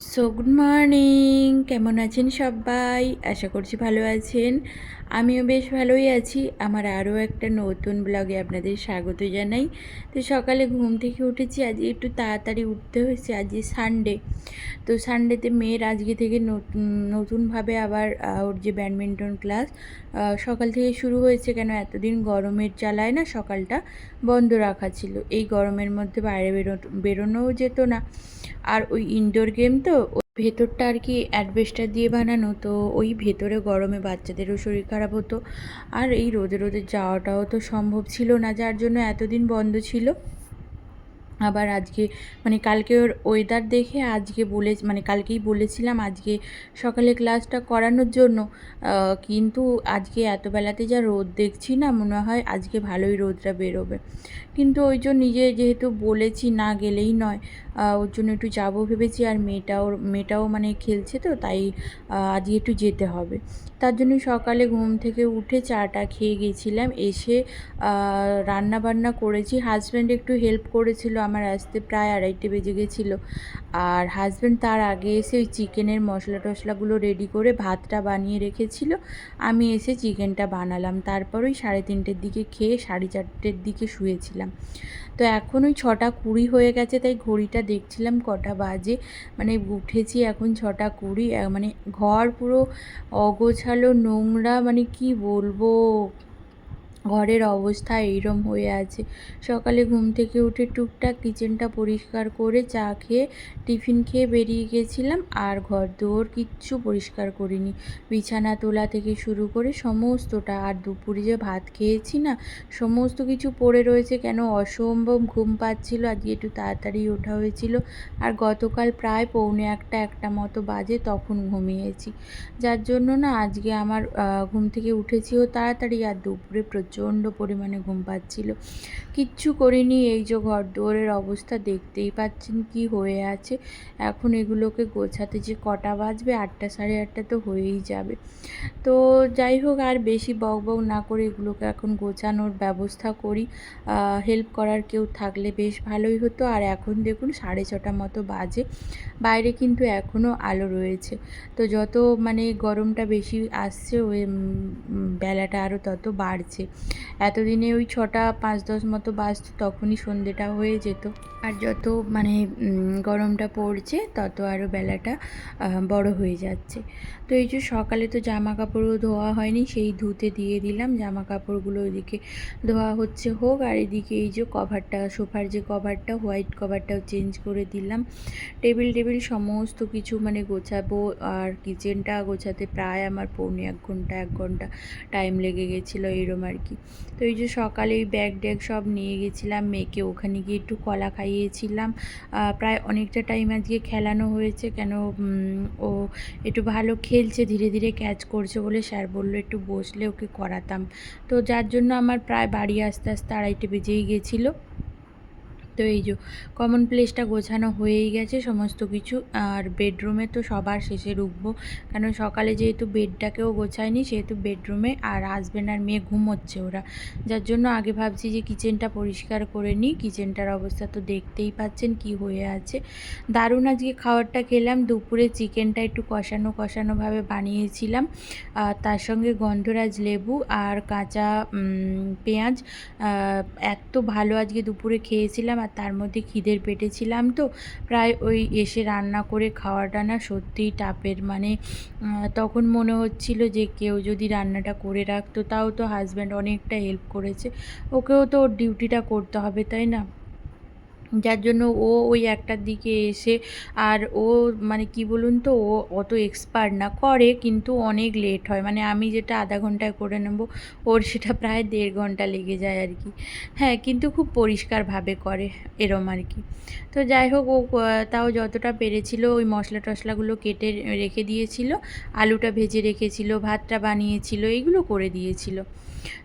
So good morning কেমন আছেন সবাই? আশা করছি ভালো আছেন। আমিও বেশ ভালোই আছি। আমার আরও একটা নতুন ব্লগে আপনাদের স্বাগত জানাই। তো সকালে ঘুম থেকে উঠেছি। আজ একটু তাড়াতাড়ি উঠতে হয়েছে। আজকে সানডে তো সানডেতে মেয়ের আজকে থেকে নতুন, নতুনভাবে আবার ওর যে ব্যাডমিন্টন ক্লাস সকাল থেকে শুরু হয়েছে কেন এতদিন গরমের চালায় না সকালটা বন্ধ রাখা ছিল। এই গরমের মধ্যে বাইরে বেরো বেরোনোও যেত না। আর ওই ইনডোর গেম তো ভেতরটা আর কি অ্যাডভেস্টার দিয়ে বানানো, তো ওই ভেতরে গরমে বাচ্চাদেরও শরীর খারাপ হতো। আর এই রোদে রোদে যাওয়াটাও তো সম্ভব ছিল না, যার জন্য এতদিন বন্ধ ছিল। আবার আজকে মানে কালকে ওর ওয়েদার দেখে আজকে বলে মানে কালকেই বলেছিলাম আজকে সকালে ক্লাসটা করানোর জন্য। কিন্তু আজকে এত বেলাতে যা রোদ দেখছি না, মনে হয় আজকে ভালোই রোদটা বেরোবে। কিন্তু ওই জন্য নিজে যেহেতু বলেছি না গেলেই নয় ওর জন্য একটু যাব ভেবেছি আর মেয়েটাও মেয়েটাও মানে খেলছে তো, তাই আজকে একটু যেতে হবে। তার জন্য সকালে ঘুম থেকে উঠে চাটা খেয়ে গেছিলাম, এসে রান্না বান্না করেছি। হাজব্যান্ড একটু হেল্প করেছিল, আমার আসতে প্রায় আড়াইটে বেজে গেছিল। আর হাজব্যান্ড তার আগে এসে ওই চিকেনের মশলা টশলাগুলো রেডি করে ভাতটা বানিয়ে রেখেছিল। আমি এসে চিকেনটা বানালাম। তারপর ওই সাড়ে তিনটের দিকে খেয়ে সাড়ে চারটের দিকে শুয়েছিলাম। তো এখন ওই ছটা কুড়ি হয়ে গেছে, তাই ঘড়িটা দেখছিলাম কটা বাজে। মানে উঠেছি এখন ছটা কুড়ি মানে ঘর পুরো অগোছালো নোংরা মানে কি বলব? ঘরের অবস্থা এইরম হয়ে আছে। সকালে ঘুম থেকে উঠে টুকটাক কিচেনটা পরিষ্কার করে চা খেয়ে টিফিন খেয়ে বেরিয়ে গেছিলাম আর ঘর দোর কিচ্ছু পরিষ্কার করিনি। বিছানা তোলা থেকে শুরু করে সমস্তটা আর দুপুরে যে ভাত খেয়েছি না, সমস্ত কিছু পড়ে রয়েছে কেন অসম্ভব ঘুম পাচ্ছিল। আজকে একটু তাড়াতাড়ি ওঠা হয়েছিল আর গতকাল প্রায় পৌনে একটা একটা মতো বাজে তখন ঘুমিয়েছি। যার জন্য না আজকে আমার ঘুম থেকে উঠেছিও তাড়াতাড়ি আর দুপুরে প্রচুর প্রচণ্ড পরিমাণে ঘুম পাচ্ছিল। কিচ্ছু করিনি, এই যে ঘর দুয়ারের অবস্থা, দেখতেই পাচ্ছেন কি হয়ে আছে। এখন এগুলোকে গোছাতে যে কটা বাজবে, আটটা সাড়ে আটটা তো হয়েই যাবে। তো যাই হোক, আর বেশি বক বক না করে এগুলোকে এখন গোছানোর ব্যবস্থা করি। হেল্প করার কেউ থাকলে বেশ ভালোই হতো। আর এখন দেখুন, সাড়ে ছটা মতো বাজে। বাইরে কিন্তু এখনও আলো রয়েছে। তো যত মানে গরমটা বেশি আসছে ওই বেলাটা আরও তত বাড়ছে। এতদিনে ওই ছটা পাঁচ দশ মতো বাজতো তখনই সন্ধেটা হয়ে যেত। আর যত মানে গরমটা পড়ছে, তত আরও বেলাটা বড় হয়ে যাচ্ছে। তো এই যে সকালে তো জামা কাপড়ও ধোয়া হয়নি, সেই ধুতে দিয়ে দিলাম। জামা কাপড়গুলো ওইদিকে ধোয়া হচ্ছে হোক, আর এদিকে এই যে কভারটা, সোফার যে কভারটা, হোয়াইট কভারটাও চেঞ্জ করে দিলাম। টেবিল টেবিল সমস্ত কিছু মানে গোছাবো, আর কিচেনটা গোছাতে প্রায় আমার পৌনে এক ঘণ্টা এক ঘণ্টা টাইম লেগে গেছিল, এরম আর কি। তো এই যে সকালে ওই ব্যাগ ড্যাগ সব নিয়ে গেছিলাম, মেয়েকে ওখানে গিয়ে একটু কলা খাইয়েছিলাম। প্রায় অনেকটা টাইম আজকে খেলানো হয়েছে, কেন ও একটু ভালো খেলছে, ধীরে ধীরে ক্যাচ করছে বলে স্যার বলল একটু বসলে ওকে করাতাম। তো যার জন্য আমার প্রায় বাড়ি আস্তে আস্তে আড়াইটে বেজেই গেছিল। তো এই যে কমন প্লেসটা গোছানো হয়েই গেছে সমস্ত কিছু। আর বেডরুমে তো সবার শেষে ঢুকবো কারণ সকালে যেহেতু বেডটাকেও গোছায়নি, সেহেতু বেডরুমে আর হাজব্যান্ড আর মেয়ে ঘুমোচ্ছে ওরা। যার জন্য আগে ভাবছি যে কিচেনটা পরিষ্কার করে নিই। কিচেনটার অবস্থা তো দেখতেই পাচ্ছেন কি হয়ে আছে। দারুণ আজকে খাবারটা খেলাম। দুপুরে চিকেনটা একটু কষানো কষানোভাবে বানিয়েছিলাম। তার সঙ্গে গন্ধরাজ লেবু আর কাঁচা পেঁয়াজ এত ভালো আজকে দুপুরে খেয়েছিলাম। আর তার মধ্যে খিদের পেটে ছিলাম তো। প্রায় ওই এসে রান্না করে খাওয়াটা না সত্যিই টাপের মানে তখন মনে হচ্ছিল যে কেউ যদি রান্নাটা করে রাখতো তাও তো হাজব্যান্ড অনেকটা হেল্প করেছে। ওকেও তো ওর ডিউটিটা করতে হবে, তাই না? যার জন্য ও ওই একটার দিকে এসে আর ও মানে কি বলুন তো, ও অত এক্সপার্ট না, করে কিন্তু অনেক লেট হয়। মানে আমি যেটা আধা ঘন্টায় করে নেব, ওর সেটা প্রায় দেড় ঘণ্টা লেগে যায় আর কি। হ্যাঁ কিন্তু খুব পরিষ্কারভাবে করে এরম আর কি। তো যাই হোক, ও তাও যতটা পেরেছিল ওই মশলা টশলাগুলো কেটে রেখে দিয়েছিল, আলুটা ভেজে রেখেছিল, ভাতটা বানিয়েছিল, এইগুলো করে দিয়েছিল।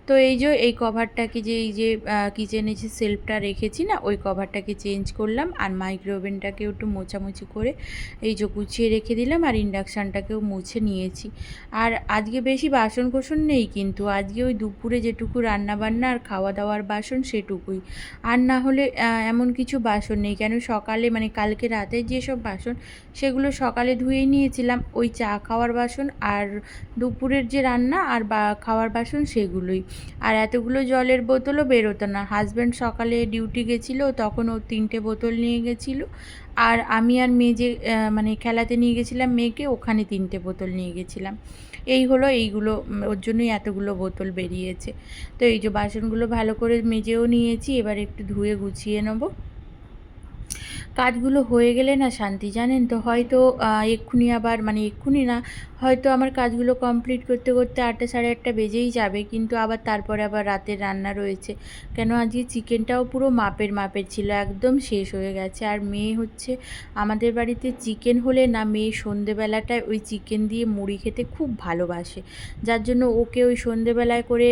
তো এই যে, এই কভারটাকে যে, এই যে কিচেনে যে সেলফটা রেখেছি না, ওই কভারটাকে চেঞ্জ করলাম আর মাইক্রো ওভেনটাকেও একটু মোছামুছি করে এই যে গুছিয়ে রেখে দিলাম আর ইন্ডাকশানটাকেও মুছে নিয়েছি। আর আজকে বেশি বাসন কোসন নেই কিন্তু, আজকে ওই দুপুরে যেটুকু রান্না বান্না আর খাওয়া দাওয়ার বাসন সেটুকুই। আর না হলে এমন কিছু বাসন নেই। কেন সকালে মানে কালকে রাতে যেসব বাসন, সেগুলো সকালে ধুয়ে নিয়েছিলাম, ওই চা খাওয়ার বাসন আর দুপুরের যে রান্না আর বা, খাওয়ার বাসন সেগুলোই। আর এতগুলো জলের বোতলও বেরোতো না। হাজব্যান্ড সকালে ডিউটি গেছিল, তখন ও তিনটে বোতল নিয়ে গেছিল। আর আমি আর মেয়ে যে মানে খেলাতে নিয়ে গেছিলাম মেয়েকে, ওখানে তিনটে বোতল নিয়ে গেছিলাম। এই হলো, এইগুলো ওর জন্যই এতগুলো বোতল বেরিয়েছে। তো এই যে বাসনগুলো ভালো করে মেজেও নিয়েছি, এবার একটু ধুয়ে গুছিয়ে নেব। কাজগুলো হয়ে গেলে না, শান্তি জানেন তো, হয়তো এক্ষুনি আবার মানে এক্ষুনি না হয়তো আমার কাজগুলো কমপ্লিট করতে করতে আটটা সাড়ে আটটা বেজেই যাবে, কিন্তু আবার তারপরে আবার রাতের রান্না রয়েছে। কেন আজকে চিকেনটাও পুরো মাপের মাপের ছিল, একদম শেষ হয়ে গেছে। আর মেয়ে হচ্ছে আমাদের বাড়িতে চিকেন হলে না, মেয়ে সন্ধেবেলাটায় ওই চিকেন দিয়ে মুড়ি খেতে খুব ভালোবাসে। যার জন্য ওকে ওই সন্ধেবেলায় করে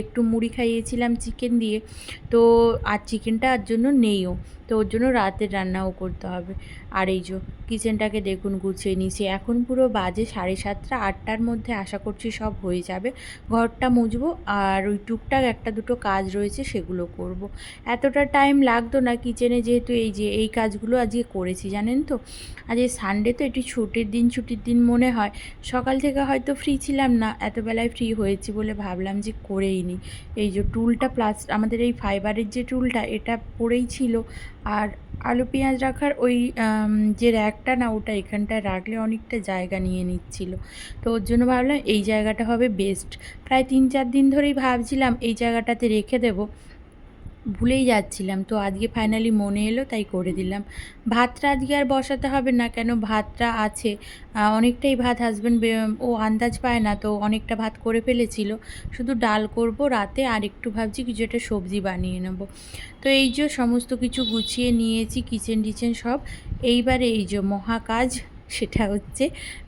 একটু মুড়ি খাইয়েছিলাম চিকেন দিয়ে। তো আর চিকেনটা আর জন্য নেইও। তো ওর জন্য রাতের রান্নাও করতে হবে। আর এই যে কিচেনটাকে দেখুন গুছিয়ে নিয়েছি। এখন পুরো বাজে সাড়ে সাতটা, আটটার মধ্যে আশা করছি সব হয়ে যাবে। ঘরটা মুছবো আর ওই টুকটাক একটা দুটো কাজ রয়েছে সেগুলো করব। এতটা টাইম লাগতো না কিচেনে যেহেতু এই যে, এই কাজগুলো আজকে করেছি, জানেন তো? আজ এই সানডে তো এটি ছুটির দিন ছুটির দিন মনে হয়। সকাল থেকে হয়তো ফ্রি ছিলাম না এত বেলায় ফ্রি হয়েছি বলে ভাবলাম যে করেই নি। এই যে টুলটা প্লাস আমাদের এই ফাইবারের যে টুলটা, এটা পড়েই ছিল। আর আলু পেঁয়াজ রাখার ওই যে র্যাকটা না ওটা এখানটায় রাখলে অনেকটা জায়গা নিয়ে নিচ্ছিল। তো ওর জন্য ভাবলাম এই জায়গাটা হবে বেস্ট প্রায় তিন চার দিন ধরেই ভাবছিলাম এই জায়গাটাতে রেখে দেবো। ভুলেই যাচ্ছিলাম। তো আজকে ফাইনালি মনে এলো, তাই করে দিলাম। ভাতটা আজকে আর বসাতে হবে না, কেন ভাতটা আছে। অনেকটাই ভাত হাজব্যান্ড ও আন্দাজ পায় না, তো অনেকটা ভাত করে ফেলেছিল। শুধু ডাল করব রাতে, আর একটু ভাবছি কিছু একটা সবজি বানিয়ে নেব। তো এই যে সমস্ত কিছু গুছিয়ে নিয়েছি কিচেন টিচেন সব। এইবারে এই যে মহাকাজ সেটা হচ্ছে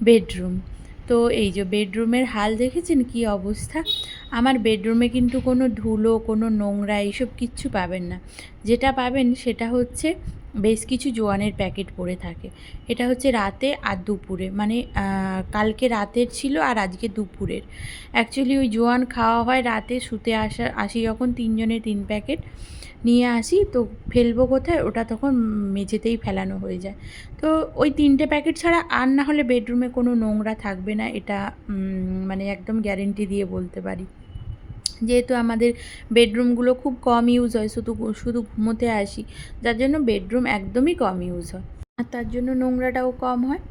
বেডরুম তো এই যে বেডরুমের হাল দেখেছেন কি অবস্থা? আমার বেডরুমে কিন্তু কোনো ধুলো, কোনো নোংরা এইসব কিচ্ছু পাবেন না। যেটা পাবেন সেটা হচ্ছে বেশ কিছু জোয়ানের প্যাকেট পড়ে থাকে। এটা হচ্ছে রাতে আর দুপুরে। মানে কালকে রাতের ছিল আর আজকে দুপুরের। অ্যাকচুয়ালি ওই জোয়ান খাওয়া হয় রাতে, শুতে আসা, আসি যখন তিনজনের তিন প্যাকেট। নিয়ে আসি, তো ফেলব কোথায়? ওটা তখন মেঝেতেই ফেলানো হয়ে যায়। তো ওই তিনটে প্যাকেট ছাড়া আর না হলে বেডরুমে কোনো নোংরা থাকবে না, এটা মানে একদম গ্যারেন্টি দিয়ে বলতে পারি। যেহেতু আমাদের বেডরুমগুলো খুব কম ইউজ হয়, শুধু শুধু ঘুমোতে আসি, যার জন্য বেডরুম একদমই কম ইউজ হয়। আর তার জন্য নোংরাটাও কম হয়।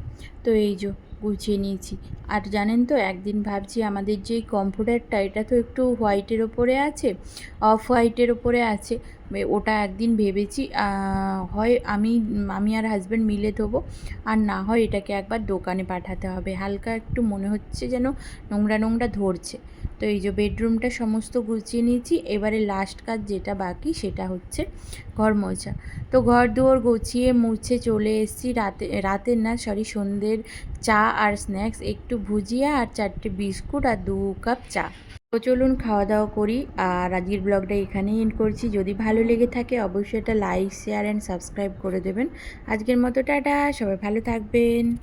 তো এই যে, গুছিয়ে নিয়েছি। আর জানেন তো, একদিন ভাবছি আমাদের যে কম্পিউটারটা এটা তো একটু হোয়াইটের ওপরে আছে, অফ হোয়াইটের ওপরে আছে ওটা একদিন ভেবেছি হয় আমি আমি আর হাজব্যান্ড মিলে দেবো আর না হয় এটাকে একবার দোকানে পাঠাতে হবে। হালকা একটু মনে হচ্ছে যেন নোংরা নোংরা ধরছে। তো এই যে বেডরুমটা সমস্ত গুছিয়ে নিয়েছি, এবারে লাস্ট কাজ যেটা বাকি সেটা হচ্ছে ঘর মোছা। তো ঘর দুয়ার গুছিয়ে মুছে চলে এসেছি রাতে রাতের না সরি সন্ধ্যের চা আর স্ন্যাক্স একটু ভুজিয়া আর চারটে বিস্কুট আর দু কাপ চা। তো চলুন খাওয়া দাওয়া করি। আর আজকের ব্লগটা এখানেই এন্ড করছি। যদি ভালো লেগে থাকে, অবশ্যই এটা লাইক শেয়ার অ্যান্ড সাবস্ক্রাইব করে দেবেন। আজকের মতো টাটা, সবাই ভালো থাকবেন।